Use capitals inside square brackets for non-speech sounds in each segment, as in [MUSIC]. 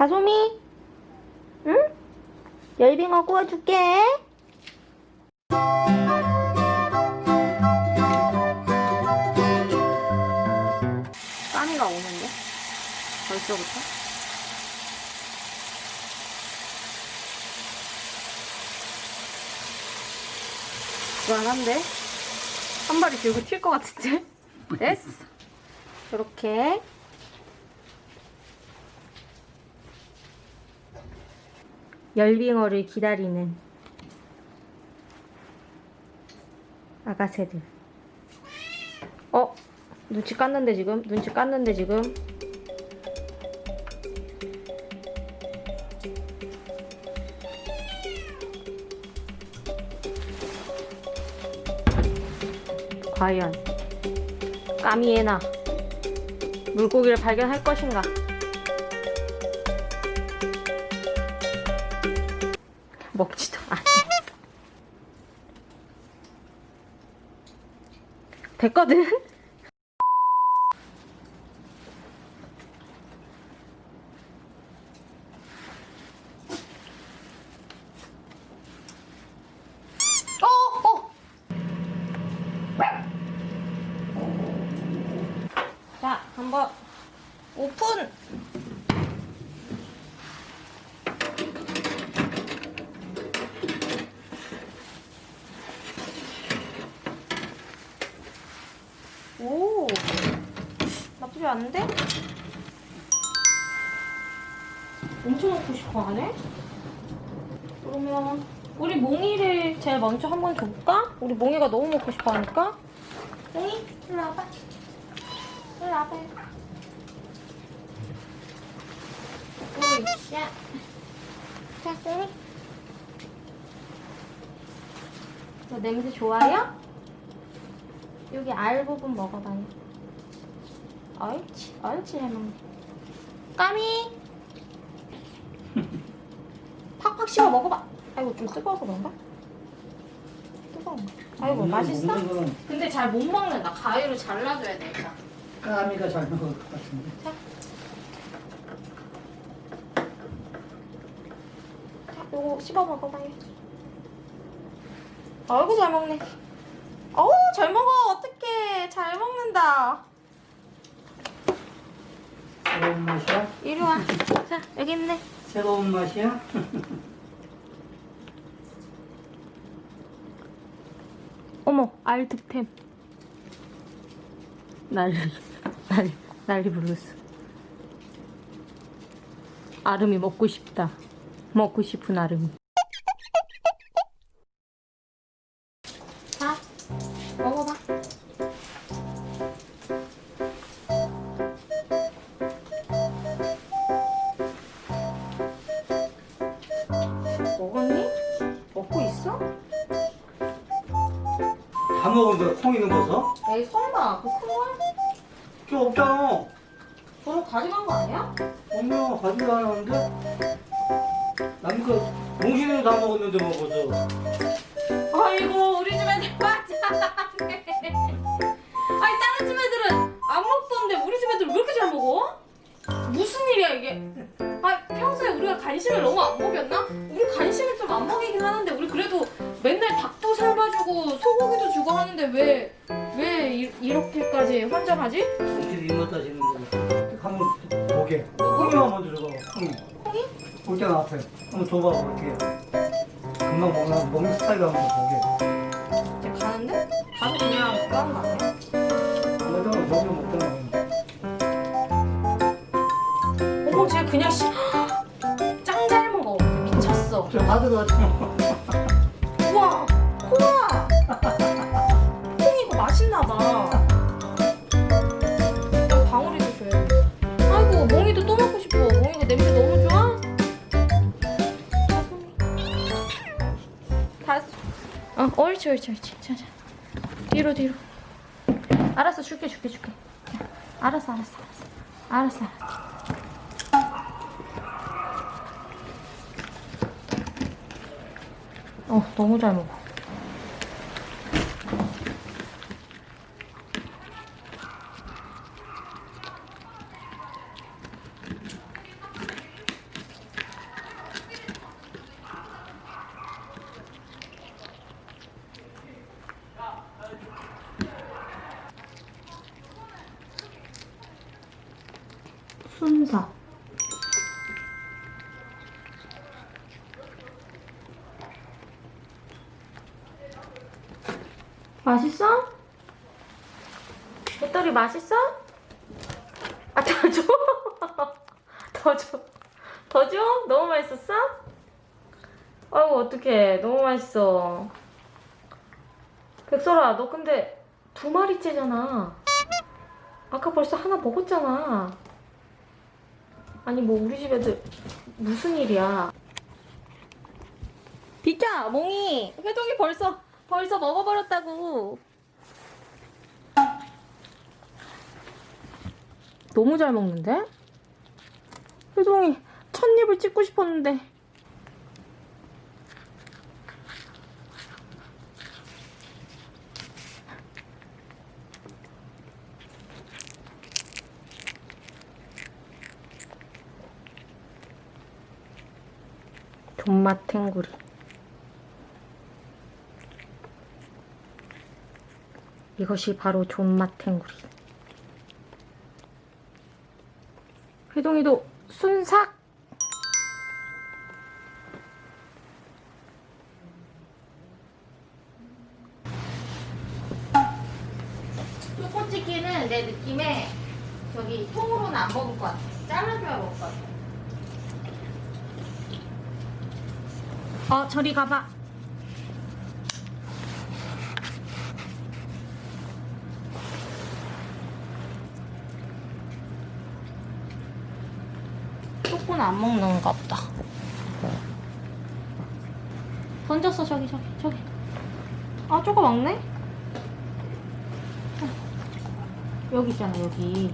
다솜이? 응? 열빙어 구워줄게. 까미가 오는데? 벌써부터? 불안한데? 한 마리 들고 튈 것 같은데? [LAUGHS] 됐어. 이렇게 열빙어를 기다리는 아가새들. 어? 눈치 깠는데 지금? 눈치 깠는데 지금? 과연 까미에나 물고기를 발견할 것인가? 먹지도 않아. 됐거든? 어! 어! 자, 한번 오픈! 오, 나쁘지 않은데? 엄청 먹고 싶어 하네? 그러면 우리 몽이를 제일 먼저 한 번 줘볼까? 우리 몽이가 너무 먹고 싶어 하니까 몽이, 일로 와봐 일로 와봐 오이샤 자, 몽이 너 냄새 좋아요? 여기 알 부분 먹어봐요. 옳지, 옳지 해먹네. 까미! [LAUGHS] 팍팍 씹어 먹어봐. 아이고, 좀 뜨거워서 그런가? 뜨거워. 아이고, 맛있어? 먹는 거는 근데 잘 못 먹는다. 가위로 잘라줘야 돼, 일단. 까미가 잘 먹을 것 같은데. 자. 자, 요거 씹어 먹어봐요. 아이고, 잘 먹네. 어우, 잘 먹어. 어떡해. 잘 먹는다. 새로운 맛이야? 이리 와. 자, 여기 있네. 새로운 맛이야? [LAUGHS] 어머, 알 득템. 난리, 난리, 난리 블루스. 아름이 먹고 싶다. 먹고 싶은 아름이. 다 먹은 거야, 콩 있는 거서? 에이 설마 그큰 걸? 저 없잖아. 저로 가져간 거 아니야? 엄마 가져가는데? 남그 농신으로 다 먹었는데 먹어서. 아이고 우리 집 애들 맞아 아니 다른 집 애들은 안 먹던데 우리 집 애들 왜 이렇게 잘 먹어? 무슨 일이야 이게 아 평소에 우리가 간식을 너무 안 먹였나? 우리 간식을 좀 안 먹이긴 하는데 우리 그래도 맨날 삶아 주고 소고기도 주고 하는데 왜 왜 이렇게까지 환장하지? 농신 입맛 따지는 거. 한번 보게. 콩이만 먼저 줘봐, 콩이. 콩이? 볼때가 앞에. 한번 줘봐, 그렇게. 금방 먹나, 먹는 스타일 한번 보게. 이제 가는데? 가서 그냥 하는 거 아니야? 맞아, 먹으면 먹잖아. 어머 쟤 그냥 씨 짱 잘 먹어 미쳤어 저 가져가잖아. 옳지 옳지 옳지 자 자 뒤로 뒤로. 알았어 줄게 줄게 줄게. 자, 알았어 알았어 알았어. 알았어 알았어. 어 너무 잘 먹어 맛있어? 배터리 맛있어? 아, 더 줘? [LAUGHS] 더 줘? 더 줘? 너무 맛있었어? 아이고, 어떡해. 너무 맛있어. 백설아, 너 근데 두 마리째잖아. 아까 벌써 하나 먹었잖아. 아니, 뭐, 우리 집 애들 무슨 일이야. 비켜! 몽이! 회동이 벌써, 벌써 먹어버렸다고. 너무 잘 먹는데? 회동이 첫 입을 찍고 싶었는데. 존맛 탱구리. 이것이 바로 존맛 탱구리. 회동이도 순삭! 초코치킨은 내 느낌에 저기 통으로는 안 먹을 것 같아. 잘라줘야 먹을 것 같아. 어, 저리 가봐. 초코는 안 먹는가 보다. 던졌어, 저기, 저기, 저기. 아, 먹네? 어. 여기 있잖아, 여기.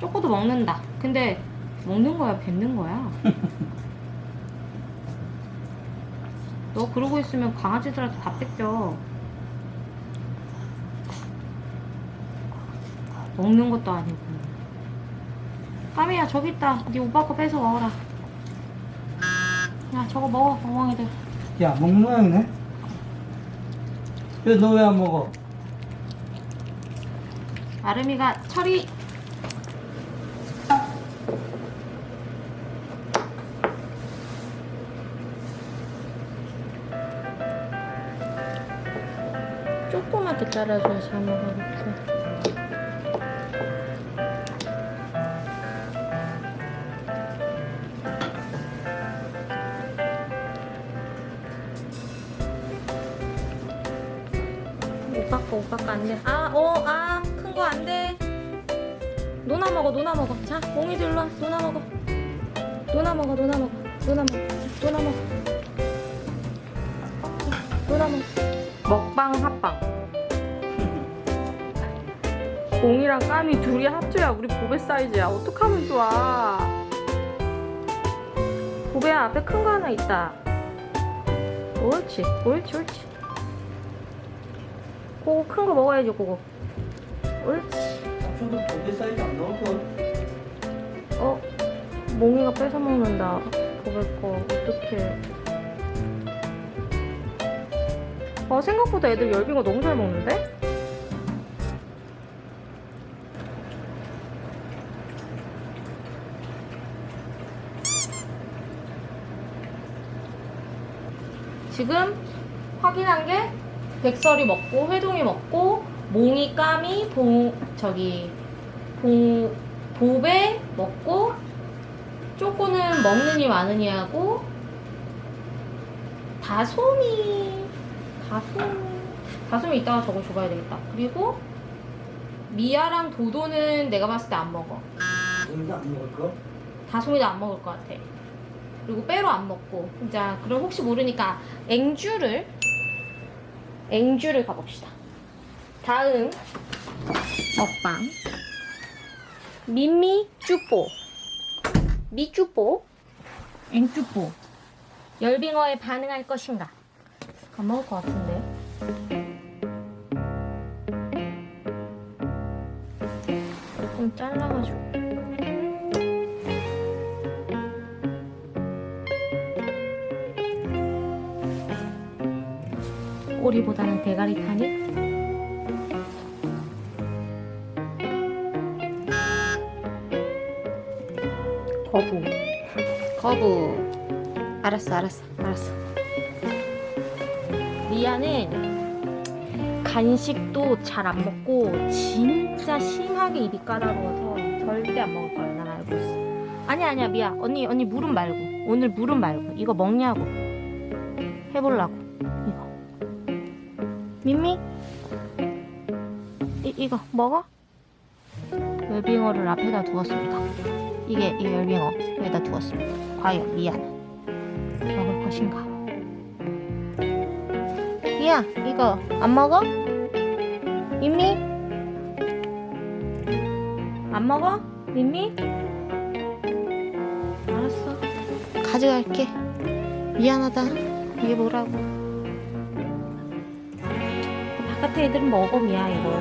초코도 먹는다. 근데 먹는 거야, 뱉는 거야? [LAUGHS] 너 그러고 있으면 강아지들한테 다 뺏겨. 먹는 것도 아니고. 까미야, 저기 있다. 네 오빠 거 뺏어 먹어라. 야, 저거 먹어, 엉망이들. 야 먹는 모양이네 왜너왜 안 먹어? 아름이가 처리. 조그맣게 잘라줘야 잘 먹어야겠 오빠 거 오빠 거안 돼. 아, 어, 아, 큰 거 안 돼. 노나 먹어, 노나 먹어. 자, 몽이들 일로 와. 노나 먹어. 노나 먹어, 노나 먹어. 노나 먹어. 노나 먹어. 노나 먹어. 먹방 합방. [LAUGHS] 몽이랑 까미 둘이 합쳐야 우리 보배 사이즈야. 어떡하면 좋아. 보배야, 앞에 큰 거 하나 있다. 옳지, 옳지, 옳지. 그거 큰 거 먹어야지, 그거. 옳지. 저도 고개 사이즈 안 나올 걸 어? 몽이가 뺏어 먹는다. 보배 거. 어떡해. 어, 생각보다 애들 열빙어 너무 잘 먹는데? 지금 확인한 게 백설이 먹고 회동이 먹고 몽이 까미 봉 저기 봉 보배 먹고 쪼꼬는 먹느니 마느니 하고 다솜이 다솜이 다솜이 이따가 저거 줘봐야 되겠다. 그리고 미아랑 도도는 내가 봤을 때 안 먹어. 오늘 안 먹을 거? 다솜이도 안 먹을 것 같아. 그리고 빼로 안 먹고. 자 그럼 혹시 모르니까 앵주를 앵주를 가봅시다. 다음. 먹방. 미미 쭈뽀 미쭈뽀 앵쭈뽀 열빙어에 반응할 것인가? 안 먹을 것 같은데. 좀 잘라가지고 꼬리보다는 대가리 타니? 거부. 거부. 알았어 알았어 알았어. 리아는 간식도 잘 안 먹고 진짜 심하게 입이 까다로워서 절대 안 먹을 거야. 난 알고 있어. 아니야 아니야 미아. 언니 언니 물은 말고. 오늘 물은 말고. 이거 먹냐고. 해보려고. 이거 민미 이, 이거 먹어? 열빙어를 앞에다 두었습니다. 이게 이 열빙어 여기다 두었습니다. 과연 미아는 먹을 것인가? 미아 이거 안 먹어? 민미? 안 먹어? 민미? 알았어. 가져갈게. 미안하다. 이게 뭐라고? 바깥에 애들은 먹어 미야 이걸.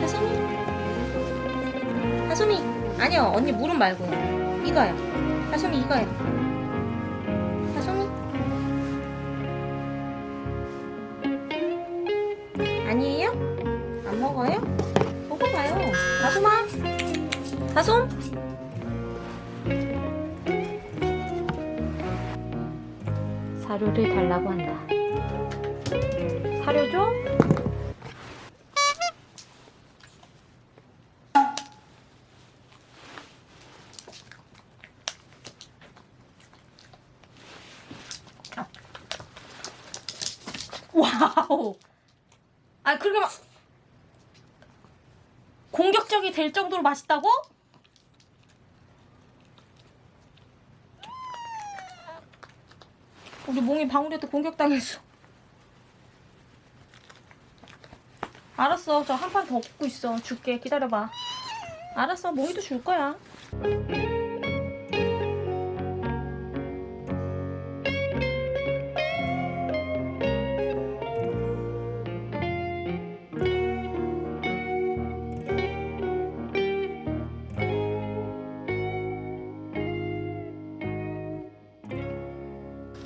하솜이. 하솜이. 아니요 언니 물은 말고요. 이거요. 하솜이 이거요. 하솜이. 아니에요? 안 먹어요? 먹어봐요. 하솜아. 하솜. 사료를 달라고 한다. 사료 줘? 와우. 아 그렇게 막 공격적이 될 정도로 맛있다고? 우리 몽이 방울이한테 공격당했어. 알았어. 저 한 판 더 굽고 있어. 줄게. 기다려봐. 알았어. 몽이도 줄 거야.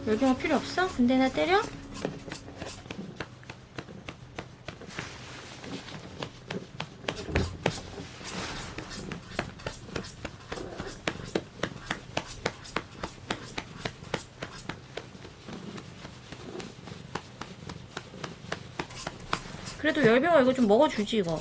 열병어 필요 없어? 근데 나 때려? 그래도 열병어 이거 좀 먹어주지 이거